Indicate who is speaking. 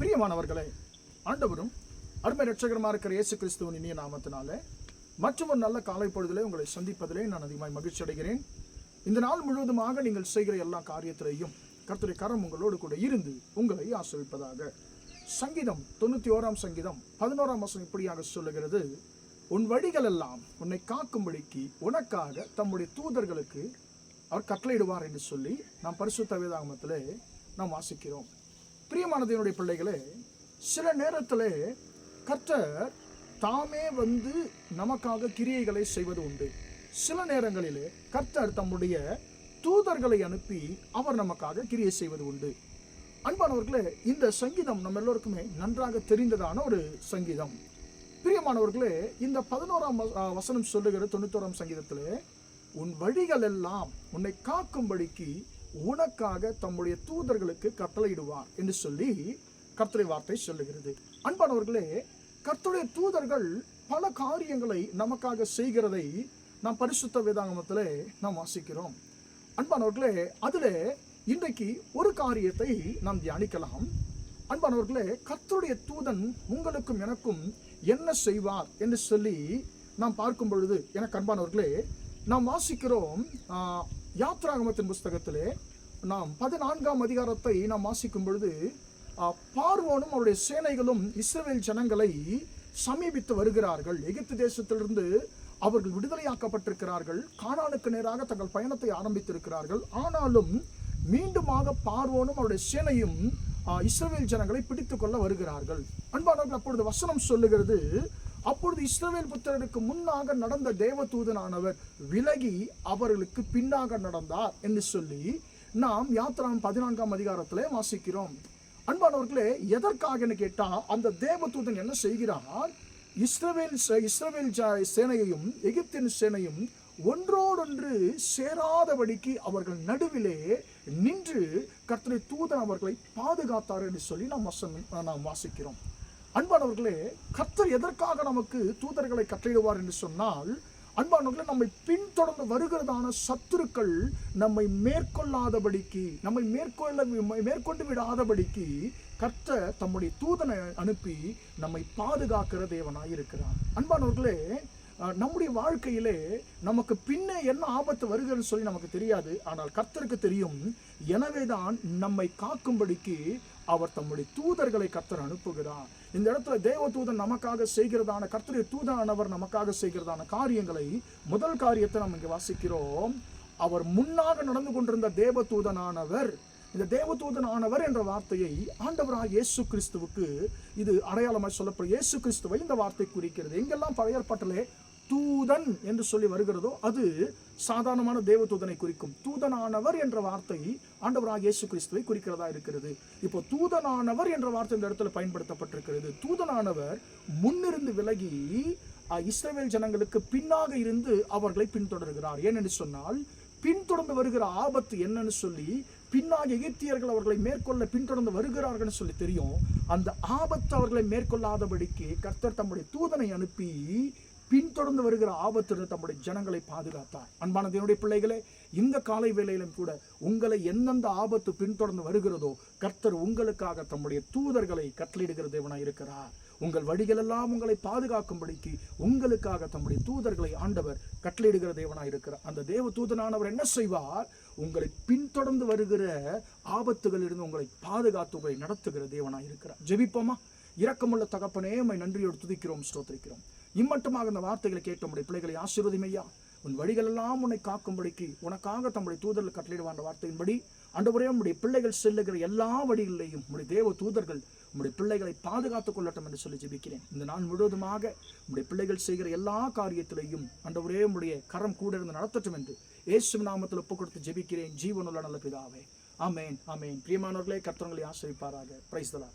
Speaker 1: பிரியமானவர்களே ஆண்டவரும் அருமை ரட்சகரமாக இருக்கிற இயேசு கிறிஸ்துவின் இனிய நாமத்தினாலே மற்றும் ஒரு நல்ல காலை பொழுதிலே உங்களை சந்திப்பதிலே நான் அதிகமாக மகிழ்ச்சி அடைகிறேன். இந்த நாள் முழுவதுமாக நீங்கள் செய்கிற எல்லா காரியத்திலையும் கர்த்தரை கரம் உங்களோடு கூட இருந்து உங்களை ஆசிரிப்பதாக சங்கீதம் தொண்ணூற்றி ஓராம் சங்கீதம் பதினோராம் வசனம் இப்படியாக சொல்லுகிறது உன் வழிகள் எல்லாம் உன்னை காக்கும்படிக்கு உனக்காக தம்முடைய தூதர்களுக்கு அவர் கட்டளையிடுவார் என்று சொல்லி நாம் பரிசுத்த வேதாகமத்தில் நாம் வாசிக்கிறோம். பிரியமானதனுடைய பிள்ளைகளே சில நேரத்திலே கர்த்தர் தாமே வந்து நமக்காக கிரியைகளை செய்வது உண்டு. சில நேரங்களில் கர்த்தர் தம்முடைய தூதர்களை அனுப்பி அவர் நமக்காக கிரியை செய்வது உண்டு. அன்பானவர்களே இந்த சங்கீதம் நம்ம எல்லோருக்குமே நன்றாக தெரிந்ததான ஒரு சங்கீதம். பிரியமானவர்களே இந்த பதினோராம் வசனம் சொல்லுகிற தொண்ணூத்தோராம் சங்கீதத்திலே உன் வழிகள் எல்லாம் உன்னை காக்கும்படிக்கு உனக்காக தம்முடைய தூதர்களுக்கு கட்டளையிடுவார் என்று சொல்லி கர்த்தரை வார்த்தை சொல்லுகிறது. அன்பானவர்களே கர்த்தருடைய தூதர்கள் பல காரியங்களை நமக்காக செய்கிறதை நாம் பரிசுத்த வேதாங்கமத்திலே நாம் வாசிக்கிறோம். அன்பானவர்களே அதில் இன்றைக்கு ஒரு காரியத்தை நாம் தியானிக்கலாம். அன்பானவர்களே கர்த்தருடைய தூதன் உங்களுக்கும் எனக்கும் என்ன செய்வார் என்று சொல்லி நாம் பார்க்கும் பொழுது எனக்கு அன்பானவர்களே நாம் வாசிக்கிறோம் யாத்ராகமத்தின் புஸ்தகத்திலே நாம் பதினான்காம் அதிகாரத்தை நாம் வாசிக்கும் பொழுது பார்வோனும் அவருடைய சேனைகளும் இஸ்ரேல் ஜனங்களை சமீபித்து வருகிறார்கள். எகிப்து தேசத்திலிருந்து அவர்கள் விடுதலையாக்கப்பட்டிருக்கிறார்கள். காணானுக்கு நேராக தங்கள் பயணத்தை ஆரம்பித்திருக்கிறார்கள். ஆனாலும் மீண்டுமாக பார்வோனும் அவருடைய சேனையும் இஸ்ரேல் ஜனங்களை பிடித்துக்கொள்ள வருகிறார்கள். அன்பானவர்கள் அப்பொழுது வசனம் சொல்லுகிறது அப்பொழுது இஸ்ரவேல் புத்திரருக்கு முன்னாக நடந்த தேவதூதனானவர் விலகி அவர்களுக்கு பின்னாக நடந்தார் என்று சொல்லி நாம் யாத்திராம் பதினான்காம் அதிகாரத்திலே வாசிக்கிறோம். அன்பானவர்களே எதற்காக கேட்டால் அந்த தேவதூதன் என்ன செய்கிறான் இஸ்ரவேல் சே- இஸ்ரவேல் சேனையையும் எகிப்தின் சேனையும் ஒன்றோடொன்று சேராதபடிக்கு அவர்கள் நடுவிலே நின்று கர்த்தரை தூதன் அவர்களை பாதுகாத்தார் என்று சொல்லி நாம் வசனம் நாம் வாசிக்கிறோம். அன்பானவர்களே கர்த்தர் எதற்காக நமக்கு தூதர்களை கட்டளையிடுவார் என்று சொன்னால் அன்பானவர்களே நம்மை பின்தொடர்ந்து வருகிறதான சத்துருக்கள் நம்மை மேற்கொள்ளாதபடிக்கு நம்மை மேற்கொள்ள மேற்கொண்டு விடாதபடிக்கு கர்த்தர் தம்முடைய தூதனை அனுப்பி நம்மை பாதுகாக்கிற தேவனாய் இருக்கிறார் அன்பானவர்களே நம்முடைய வாழ்க்கையிலே நமக்கு பின்னே என்ன ஆபத்து வருகிறதுன்னு சொல்லி நமக்கு தெரியாது. ஆனால் கர்த்தருக்கு தெரியும். எனவே தான் நம்மை காக்கும்படிக்கு அவர் தம்முடைய தூதர்களை கர்த்தர் அனுப்புகிறார். இந்த இடத்துல தேவ தூதன் நமக்காக செய்கிறதான கர்த்தருடைய தூதனானவர் நமக்காக செய்கிறதான காரியங்களை முதல் காரியத்தை நம்ம இங்கே வாசிக்கிறோம். அவர் முன்னாக நடந்து கொண்டிருந்த தேவ தூதனானவர் இந்த தேவதூதன் ஆனவர் என்ற வார்த்தையை ஆண்டவராக இயேசு கிறிஸ்துவுக்கு இது அடையாளமாக சொல்லப்படும். இயேசு கிறிஸ்துவை இந்த வார்த்தை குறிக்கிறது. எங்கெல்லாம் பழைய ஏற்பாட்டிலே தூதன் என்று சொல்லி வருகிறதோ அது சாதாரணமான தேவதூதனை குறிக்கும். தூதனானவர் என்ற வார்த்தை ஆண்டவராக இயேசு கிறிஸ்துவை குறிக்கிறதா இருக்கிறது. இப்போ தூதனானவர் என்ற வார்த்தை இந்த இடத்துல பயன்படுத்தப்பட்டிருக்கிறது. தூதனானவர் முன்னிருந்து விலகி இஸ்ரேல் ஜனங்களுக்கு பின்னாக இருந்து அவர்களை பின்தொடர்கிறார். ஏனென்று சொன்னால் பின்தொடர்ந்து வருகிற ஆபத்து என்னன்னு சொல்லி பின்னாக எகிப்தியர்கள் அவர்களை மேற்கொள்ள பின்தொடர்ந்து வருகிறார்கள் சொல்லி தெரியும். அந்த ஆபத்து அவர்களை மேற்கொள்ளாதபடிக்கு கர்த்தர் தம்முடைய தூதனை அனுப்பி பின்தொடர்ந்து வருகிற ஆபத்திலிருந்து தம்முடைய ஜனங்களை பாதுகாத்தார். அன்பான தேவனுடைய பிள்ளைகளே இந்த காலை வேளையிலும் கூட உங்களை எந்தெந்த ஆபத்து பின்தொடர்ந்து வருகிறதோ கர்த்தர் உங்களுக்காக தம்முடைய தூதர்களை கட்டளையிடுகிற தேவனாய் இருக்கிறார். உங்கள் வழிகளெல்லாம் உங்களை பாதுகாக்கும்படிக்கு உங்களுக்காக தம்முடைய தூதர்களை ஆண்டவர் கட்டளையிடுகிற தேவனாக இருக்கிறார். அந்த தேவ தூதனானவர் என்ன செய்வார்? உங்களை பின்தொடர்ந்து வருகிற ஆபத்துகளிலிருந்து உங்களை பாதுகாத்து உங்களை நடத்துகிற தேவனாக இருக்கிறார். ஜெபிப்போமா? இரக்கமுள்ள தகப்பனே உம்மை நன்றியோடு துதிக்கிறோம் ஸ்தோத்திரிக்கிறோம். இம்மட்டுமாக இந்த வார்த்தைகளை கேட்ட உடைய பிள்ளைகளை ஆசீர்வதிமையா? உன் வழிகளெல்லாம் உன்னை காக்கும்படிக்கு உனக்காக தம்முடைய தூதர்கள் கட்டளையிடுவார் வார்த்தையின்படி அன்றுவரே உம்முடைய பிள்ளைகள் செல்லுகிற எல்லா வழிகளிலேயும் உம்முடைய தேவ தூதர்கள் உம்முடைய பிள்ளைகளை பாதுகாத்துக் கொள்ளட்டும் என்று சொல்லி ஜெபிக்கிறேன். இந்த நாள் முழுவதுமாக உம்முடைய பிள்ளைகள் செய்கிற எல்லா காரியத்திலையும் அன்றுவரே உம்முடைய கரம் கூட இருந்து நடத்தட்டும் என்று இயேசு நாமத்தில் ஒப்பு கொடுத்து ஜெபிக்கிறேன். ஜீவனுள்ள நல்ல பிதாவே. ஆமேன் ஆமேன். பிரியமானவர்களே கர்த்தவங்களை ஆசிரிப்பாராக பிரைஸ் தலா